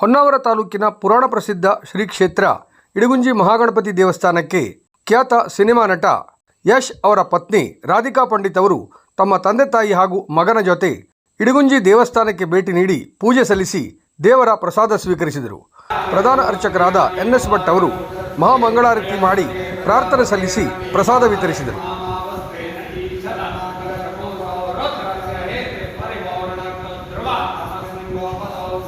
ಹೊನ್ನಾವರ ತಾಲೂಕಿನ ಪುರಾಣ ಪ್ರಸಿದ್ಧ ಶ್ರೀ ಕ್ಷೇತ್ರ ಇಡಗುಂಜಿ ಮಹಾಗಣಪತಿ ದೇವಸ್ಥಾನಕ್ಕೆ ಖ್ಯಾತ ಸಿನಿಮಾ ನಟ ಯಶ್ ಅವರ ಪತ್ನಿ ರಾಧಿಕಾ ಪಂಡಿತ್ ಅವರು ತಮ್ಮ ತಂದೆ ತಾಯಿ ಹಾಗೂ ಮಗನ ಜೊತೆ ಇಡಗುಂಜಿ ದೇವಸ್ಥಾನಕ್ಕೆ ಭೇಟಿ ನೀಡಿ ಪೂಜೆ ಸಲ್ಲಿಸಿ ದೇವರ ಪ್ರಸಾದ ಸ್ವೀಕರಿಸಿದರು. ಪ್ರಧಾನ ಅರ್ಚಕರಾದ ಎನ್ ಎಸ್ ಭಟ್ ಅವರು ಮಹಾಮಂಗಳಾರತಿ ಮಾಡಿ ಪ್ರಾರ್ಥನೆ ಸಲ್ಲಿಸಿ ಪ್ರಸಾದ ವಿತರಿಸಿದರು.